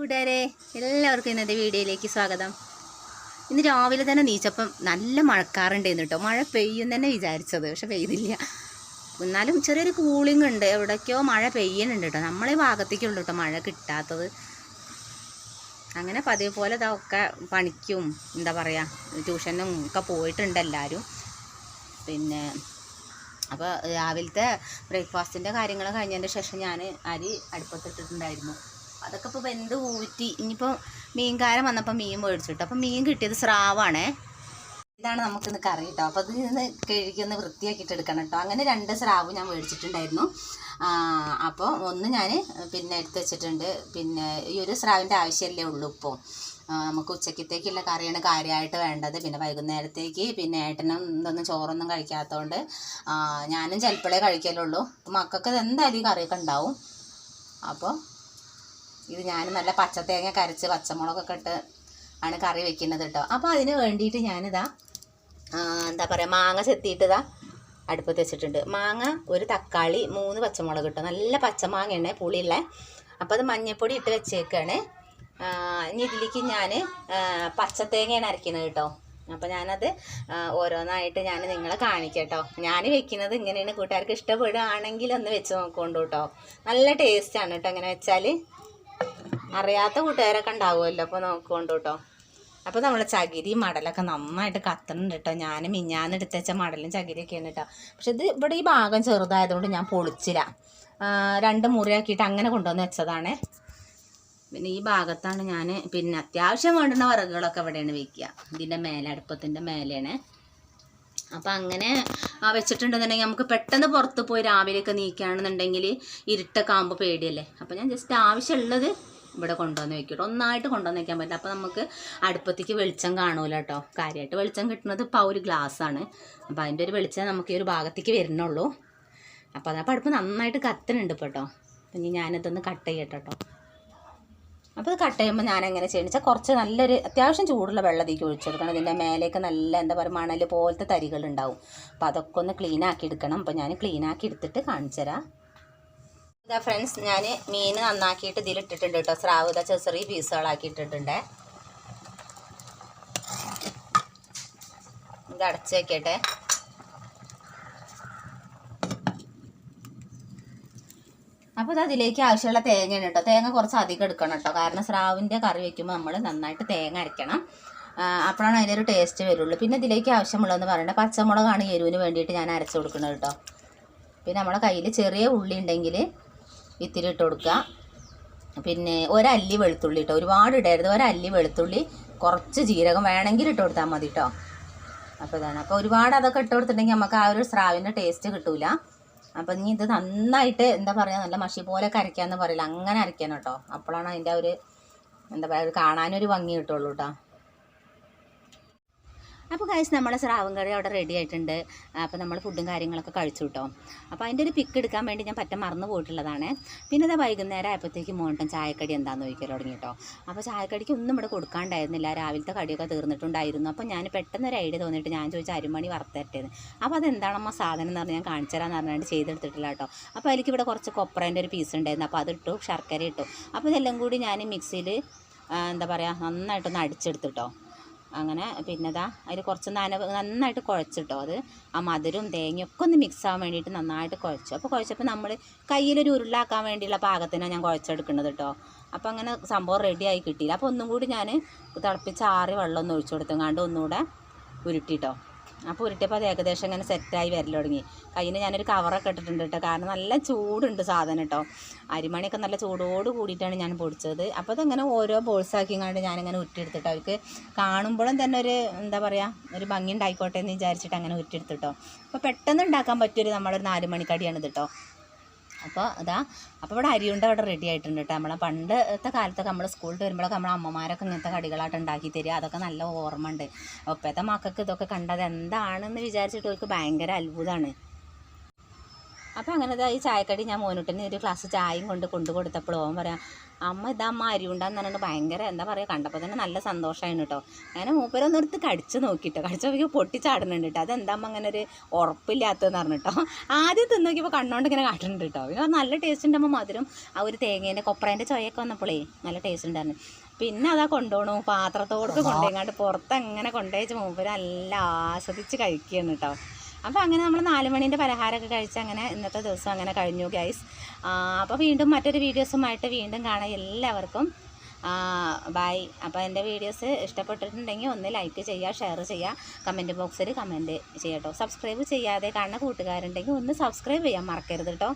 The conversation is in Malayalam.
കൂട്ടുകാരെ എല്ലാവർക്കും ഇന്നത്തെ വീഡിയോയിലേക്ക് സ്വാഗതം. ഇന്ന് രാവിലെ തന്നെ നീച്ചപ്പം നല്ല മഴക്കാറുണ്ടായിരുന്നു കേട്ടോ. മഴ പെയ്യും തന്നെ വിചാരിച്ചത് പക്ഷെ പെയ്തില്ല. എന്നാലും ചെറിയൊരു കൂളിംഗ് ഉണ്ട്. എവിടേക്കോ മഴ പെയ്യുന്നുണ്ട് കേട്ടോ. നമ്മളെ ഭാഗത്തേക്കുള്ളൂ കേട്ടോ മഴ കിട്ടാത്തത്. അങ്ങനെ പതിവ് പോലെ ഇതൊക്കെ പണിക്കും എന്താ പറയുക ട്യൂഷനും ഒക്കെ പോയിട്ടുണ്ട് എല്ലാവരും. പിന്നെ അപ്പോൾ രാവിലത്തെ ബ്രേക്ക്ഫാസ്റ്റിന്റെ കാര്യങ്ങൾ കഴിഞ്ഞതിന്റെ ശേഷം ഞാൻ അരി അടുപ്പത്തിട്ടിട്ടുണ്ടായിരുന്നു. അതൊക്കെ ഇപ്പോൾ വെന്ത് ഊറ്റി. ഇനിയിപ്പോൾ മീൻകാരൻ വന്നപ്പോൾ മീൻ മേടിച്ചിട്ടു അപ്പോൾ മീൻ കിട്ടിയത് സ്രാവാണേ. ഇതാണ് നമുക്കിന്ന് കറി കേട്ടോ അപ്പോൾ അത് നിന്ന് കഴുകി ഒന്ന് വൃത്തിയാക്കിയിട്ട് എടുക്കണം കേട്ടോ അങ്ങനെ രണ്ട് സ്രാവ് ഞാൻ മേടിച്ചിട്ടുണ്ടായിരുന്നു. അപ്പോൾ ഒന്ന് ഞാൻ പിന്നെ എടുത്ത് വെച്ചിട്ടുണ്ട്. പിന്നെ ഈ ഒരു സ്രാവിന്റെ ആവശ്യമല്ലേ ഉള്ളൂ ഇപ്പോൾ നമുക്ക് ഉച്ചക്കത്തേക്കുള്ള കറിയാണ് കാര്യമായിട്ട് വേണ്ടത്. പിന്നെ വൈകുന്നേരത്തേക്ക് പിന്നെ ഏട്ടനും ഇതൊന്നും ചോറൊന്നും കഴിക്കാത്തതുകൊണ്ട് ഞാനും ചിലപ്പോഴേ കഴിക്കലുള്ളൂ. മക്കൾക്ക് എന്തായാലും ഈ കറിയൊക്കെ ഉണ്ടാവും. അപ്പോൾ ഇത് ഞാൻ നല്ല പച്ചത്തേങ്ങ കരച്ച് പച്ചമുളകൊക്കെ ഇട്ട് ആണ് കറി വെക്കുന്നത് കേട്ടോ. അപ്പോൾ അതിന് വേണ്ടിയിട്ട് ഞാനിതാ എന്താ പറയുക മാങ്ങ ചെത്തിയിട്ടിതാ അടുപ്പത്ത് വെച്ചിട്ടുണ്ട്. മാങ്ങ ഒരു തക്കാളി മൂന്ന് പച്ചമുളക് ഇട്ടോ. നല്ല പച്ചമാങ്ങയാണ് പുളിയുള്ള. അപ്പോൾ അത് മഞ്ഞൾപ്പൊടി ഇട്ട് വെച്ചേക്കാണ്. ഇനി ഇതിലേക്ക് ഞാൻ പച്ചത്തേങ്ങയാണ് അരയ്ക്കുന്നത് കേട്ടോ. അപ്പോൾ ഞാനത് ഓരോന്നായിട്ട് ഞാൻ നിങ്ങളെ കാണിക്കട്ടോ ഞാൻ വെക്കുന്നത് ഇങ്ങനെയാണ്. കൂട്ടുകാർക്ക് ഇഷ്ടപ്പെടുകയാണെങ്കിൽ ഒന്ന് വെച്ച് നോക്കോണ്ടു കേട്ടോ. നല്ല ടേസ്റ്റാണ് കേട്ടോ. അങ്ങനെ വെച്ചാൽ അറിയാത്ത കൂട്ടുകാരൊക്കെ ഉണ്ടാവുമല്ലോ. അപ്പോൾ നോക്കുകൊണ്ട് കേട്ടോ. അപ്പോൾ നമ്മൾ ചകിരി മടലൊക്കെ നന്നായിട്ട് കത്തണുണ്ട് കേട്ടോ. ഞാൻ മിഞ്ഞാന്ന് എടുത്ത് വെച്ച മടലും ചകിരിയൊക്കെയാണ് കേട്ടോ. പക്ഷെ ഇത് ഇവിടെ ഈ ഭാഗം ചെറുതായതുകൊണ്ട് ഞാൻ പൊളിച്ചില്ല. രണ്ട് മുറിയാക്കിയിട്ട് അങ്ങനെ കൊണ്ടുവന്ന് വെച്ചതാണേ. പിന്നെ ഈ ഭാഗത്താണ് ഞാൻ പിന്നെ അത്യാവശ്യം വേണ്ടുന്ന വിറകുകളൊക്കെ ഇവിടെയാണ് വെക്കുക. ഇതിന്റെ മേലെ അടുപ്പത്തിന്റെ മേലെയാണ്. അപ്പം അങ്ങനെ വെച്ചിട്ടുണ്ടെന്നുണ്ടെങ്കിൽ നമുക്ക് പെട്ടെന്ന് പുറത്ത് പോയി രാവിലെയൊക്കെ നീക്കുകയാണെന്നുണ്ടെങ്കിൽ ഇരുട്ടൊക്കെ ആകുമ്പോൾ പേടിയല്ലേ? അപ്പം ഞാൻ ജസ്റ്റ് ആവശ്യമുള്ളത് ഇവിടെ കൊണ്ടുവന്ന് വെക്കും. ഒന്നായിട്ട് കൊണ്ടുവന്ന് വെക്കാൻ പറ്റില്ല. അപ്പോൾ നമുക്ക് അടുപ്പത്തേക്ക് വെളിച്ചം കാണൂല കേട്ടോ കാര്യമായിട്ട് വെളിച്ചം കിട്ടുന്നത് ഇപ്പോൾ ഒരു ഗ്ലാസ്സാണ് അപ്പോൾ അതിന്റെ ഒരു വെളിച്ചം നമുക്ക് ഈ ഒരു ഭാഗത്തേക്ക് വരുന്നുള്ളൂ. അപ്പോൾ അതപ്പോൾ അടുപ്പ് നന്നായിട്ട് കത്തുന്നുണ്ട് ഇപ്പോൾ കേട്ടോ അപ്പം ഞാനിതൊന്ന് കട്ട് ചെയ്യട്ടെ കേട്ടോ അപ്പോൾ ഇത് കട്ട് ചെയ്യുമ്പോൾ ഞാൻ എങ്ങനെ ചെയ്യണമെന്ന് വെച്ചാൽ കുറച്ച് നല്ലൊരു അത്യാവശ്യം ചൂടുള്ള വെള്ളത്തേക്ക് ഒഴിച്ചെടുക്കണം. ഇതിന്റെ മേലേക്ക് നല്ല എന്താ പറയുക മണൽ പോലത്തെ തരികളുണ്ടാവും. അപ്പോൾ അതൊക്കെ ഒന്ന് ക്ലീൻ ആക്കി എടുക്കണം. അപ്പോൾ ഞാൻ ക്ലീൻ ആക്കി എടുത്തിട്ട് കാണിച്ചു തരാം ഇതാ ഫ്രണ്ട്സ് ഞാൻ മീൻ നന്നാക്കിയിട്ട് ഇതിലിട്ടിട്ടുണ്ട് കേട്ടോ. സ്രാവ് ഇതാ ചെറിയ പീസുകളാക്കിയിട്ടിട്ടുണ്ട് ഇത് അടച്ച് വയ്ക്കട്ടെ അപ്പോൾ ഇത് അതിലേക്ക് ആവശ്യമുള്ള തേങ്ങയാണ് കേട്ടോ. തേങ്ങ കുറച്ച് അധികം എടുക്കണം കേട്ടോ. കാരണം സ്രാവിന്റെ കറി വയ്ക്കുമ്പോൾ നമ്മൾ നന്നായിട്ട് തേങ്ങ അരയ്ക്കണം. അപ്പോഴാണ് അതിനൊരു ടേസ്റ്റ് വരുള്ളൂ. പിന്നെ ഇതിലേക്ക് ആവശ്യമുള്ളതെന്ന് പറയുന്നത് പച്ചമുളകാണ് എരിവിന് വേണ്ടിയിട്ട് ഞാൻ അരച്ച് കൊടുക്കുന്നത് കേട്ടോ. പിന്നെ നമ്മുടെ കയ്യിൽ ചെറിയ ഉള്ളി ഉണ്ടെങ്കിൽ ഇത്തിരി ഇട്ട് കൊടുക്കുക. പിന്നെ ഒരല്ലി വെളുത്തുള്ളി കേട്ടോ ഒരുപാട് ഇടരുത്. ഒരല്ലി വെളുത്തുള്ളി കുറച്ച് ജീരകം വേണമെങ്കിൽ ഇട്ട് കൊടുത്താൽ മതി കേട്ടോ അപ്പോൾ ഇതാണ്. അപ്പോൾ ഒരുപാട് അതൊക്കെ ഇട്ട് കൊടുത്തിട്ടുണ്ടെങ്കിൽ നമുക്ക് ആ ഒരു സ്രാവിന്റെ ടേസ്റ്റ് കിട്ടൂല. അപ്പം നീ ഇത് നന്നായിട്ട് എന്താ പറയുക നല്ല മഷി പോലെ കരയ്ക്കാമെന്ന് പറയില്ല. അങ്ങനെ അരയ്ക്കണം കേട്ടോ അപ്പോഴാണ് അതിന്റെ ഒരു എന്താ പറയുക കാണാനൊരു ഭംഗി കിട്ടുള്ളൂ കേട്ടോ അപ്പോൾ കാശ് നമ്മളെ സ്രാവും കറി അവിടെ റെഡി ആയിട്ടുണ്ട്. അപ്പോൾ നമ്മൾ ഫുഡും കാര്യങ്ങളൊക്കെ കഴിച്ചു കേട്ടോ അപ്പോൾ അതിന്റെ ഒരു പിക്ക് എടുക്കാൻ വേണ്ടി ഞാൻ പറ്റ മറന്നു പോയിട്ടുള്ളതാണ്. പിന്നെ അത് വൈകുന്നേരം ആയപ്പോഴത്തേക്ക് മോണ്ടൻ ചായക്കടി എന്താണെന്ന് ചോദിക്കാൻ തുടങ്ങി കേട്ടോ അപ്പോൾ ചായക്കടിക്ക് ഒന്നും ഇവിടെ കൊടുക്കാണ്ടായിരുന്നില്ല. രാവിലത്തെ കടിയൊക്കെ തീർന്നിട്ടുണ്ടായിരുന്നു. അപ്പോൾ ഞാൻ പെട്ടെന്ന് ഒരു ഐഡിയ തോന്നിയിട്ട് ഞാൻ ചോദിച്ചു അരിമണി വറുത്തരട്ടേന്ന്. അപ്പോൾ അതെന്താണമ്മ സാധനം എന്ന് പറഞ്ഞ് ഞാൻ കാണിച്ചു തരാമെന്ന് പറഞ്ഞാണ്ട് ചെയ്തെടുത്തിട്ടില്ല കേട്ടോ അപ്പോൾ അതിലേക്ക് ഇവിടെ കുറച്ച് കൊപ്രേന്റെ ഒരു പീസ് ഉണ്ടായിരുന്നു. അപ്പോൾ അതിട്ടു ശർക്കര ഇട്ടു. അപ്പോൾ ഇതെല്ലാം കൂടി ഞാൻ മിക്സിയിൽ എന്താ പറയുക നന്നായിട്ടൊന്ന് അടിച്ചെടുത്തിട്ടോ അങ്ങനെ പിന്നെ ദാ അതിൽ കുറച്ച് നന നന്നായിട്ട് കുഴച്ചിട്ടോ അത്. ആ മധുരവും തേങ്ങയും ഒക്കെ ഒന്ന് മിക്സ് ആവാൻ വേണ്ടിയിട്ട് നന്നായിട്ട് കുഴച്ചു. അപ്പോൾ കുഴച്ചപ്പോൾ നമ്മൾ കയ്യിലൊരു ഉരുളാക്കാൻ വേണ്ടിയുള്ള പാകത്തിനാണ് ഞാൻ കുഴച്ചെടുക്കുന്നത് കേട്ടോ അപ്പോൾ അങ്ങനെ സംഭവം റെഡിയായി കിട്ടിയില്ല. അപ്പോൾ ഒന്നും കൂടി ഞാൻ തിളപ്പിച്ച് ആറി വെള്ളം ഒന്ന് ഒഴിച്ചു കൊടുത്തെങ്ങാണ്ട് ഒന്നുകൂടെ ഉരുട്ടിട്ടോ. അപ്പോൾ ഉരുട്ടിയപ്പോൾ അത് ഏകദേശം ഇങ്ങനെ സെറ്റായി വരൽ തുടങ്ങി. കയ്യിൽ ഞാനൊരു കവറൊക്കെ ഇട്ടിട്ടുണ്ട് കേട്ടോ കാരണം നല്ല ചൂടുണ്ട് സാധനം കേട്ടോ അരിമണിയൊക്കെ നല്ല ചൂടോട് കൂടിയിട്ടാണ് ഞാൻ പൊടിച്ചത്. അപ്പോൾ അതങ്ങനെ ഓരോ ബോൾസാക്കിങ്ങാണ്ട് ഞാനിങ്ങനെ ഉരുട്ടിയെടുത്തിട്ട് അവർക്ക് കാണുമ്പോഴും തന്നെ ഒരു എന്താ പറയുക ഒരു ഭംഗി ഉണ്ടായിക്കോട്ടെ എന്ന് വിചാരിച്ചിട്ട് അങ്ങനെ ഉരുട്ടിയെടുത്തിട്ടോ അപ്പോൾ പെട്ടെന്ന് ഉണ്ടാക്കാൻ പറ്റിയൊരു നമ്മളൊരു നാല് ഇത് കേട്ടോ അപ്പോൾ അതാ അപ്പോൾ ഇവിടെ അരിയുണ്ട അവിടെ റെഡി ആയിട്ടുണ്ട് കേട്ടോ നമ്മളെ പണ്ടത്തെ കാലത്തൊക്കെ നമ്മൾ സ്കൂളിൽ വരുമ്പോഴൊക്കെ നമ്മളെ അമ്മമാരൊക്കെ ഇങ്ങനത്തെ കടികളായിട്ട് ഉണ്ടാക്കി തരിക. അതൊക്കെ നല്ല ഓർമ്മ ഉണ്ട്. അപ്പോൾ മക്കൾക്ക് ഇതൊക്കെ കണ്ടത് എന്താണെന്ന് വിചാരിച്ചിട്ട് അവർക്ക് ഭയങ്കര അത്ഭുതമാണ് അപ്പോൾ അങ്ങനെ ഈ ചായക്കടി ഞാൻ മോനൂട്ടിന് ഒരു ഗ്ലാസ് ചായയും കൊണ്ട് കൊണ്ടു കൊടുത്തപ്പോൾ ഓൻ പറയാം അമ്മ ഇതാ അമ്മ അരി ഉണ്ടാന്ന് പറഞ്ഞിട്ട് ഭയങ്കര എന്താ പറയുക കണ്ടപ്പോൾ തന്നെ നല്ല സന്തോഷമായിരുന്നു കേട്ടോ അങ്ങനെ മൂപ്പരൊന്നും എടുത്ത് കടിച്ചു നോക്കിയിട്ടോ കടിച്ചു നോക്കിയപ്പോൾ പൊട്ടിച്ചാടുന്നുണ്ട് കേട്ടോ അതെന്താ അമ്മ അങ്ങനെ ഒരു ഉറപ്പില്ലാത്തതെന്ന് പറഞ്ഞിട്ടോ. ആദ്യം തിന്ന് നോക്കിയപ്പോൾ കണ്ണോണ്ട് ഇങ്ങനെ കാട്ടുന്നുണ്ട് കേട്ടോ പിന്നെ നല്ല ടേസ്റ്റ് ഉണ്ടാകുമ്പോൾ മധുരം. ആ ഒരു തേങ്ങേന്റെ കൊപ്രേന്റെ ചൊയൊക്കെ വന്നപ്പോഴേ നല്ല ടേസ്റ്റ് ഉണ്ടായിരുന്നു. പിന്നെ അതാ കൊണ്ടുപോകണു പാത്രത്തോടൊക്കെ കൊണ്ടുപോയിങ്ങാണ്ട് പുറത്ത് അങ്ങനെ കൊണ്ടുപോയി മൂപ്പര് നല്ല ആസ്വദിച്ച് കഴിക്കുകയാണ് കേട്ടോ അപ്പോൾ അങ്ങനെ നമ്മൾ നാല് മണീന്റെ പലഹാരമൊക്കെ കഴിച്ച് അങ്ങനെ ഇന്നത്തെ ദിവസം അങ്ങനെ കഴിഞ്ഞു ഗൈസ് അപ്പോൾ വീണ്ടും മറ്റൊരു വീഡിയോസുമായിട്ട് വീണ്ടും കാണാം എല്ലാവർക്കും. ബായ് അപ്പോൾ എന്റെ വീഡിയോസ് ഇഷ്ടപ്പെട്ടിട്ടുണ്ടെങ്കിൽ ഒന്ന് ലൈക്ക് ചെയ്യുക ഷെയർ ചെയ്യുക. കമന്റ് ബോക്സിൽ കമന്റ് ചെയ്യട്ടോ. സബ്സ്ക്രൈബ് ചെയ്യാതെ കാണുന്ന കൂട്ടുകാരുണ്ടെങ്കിൽ ഒന്ന് സബ്സ്ക്രൈബ് ചെയ്യാൻ മറക്കരുത് കേട്ടോ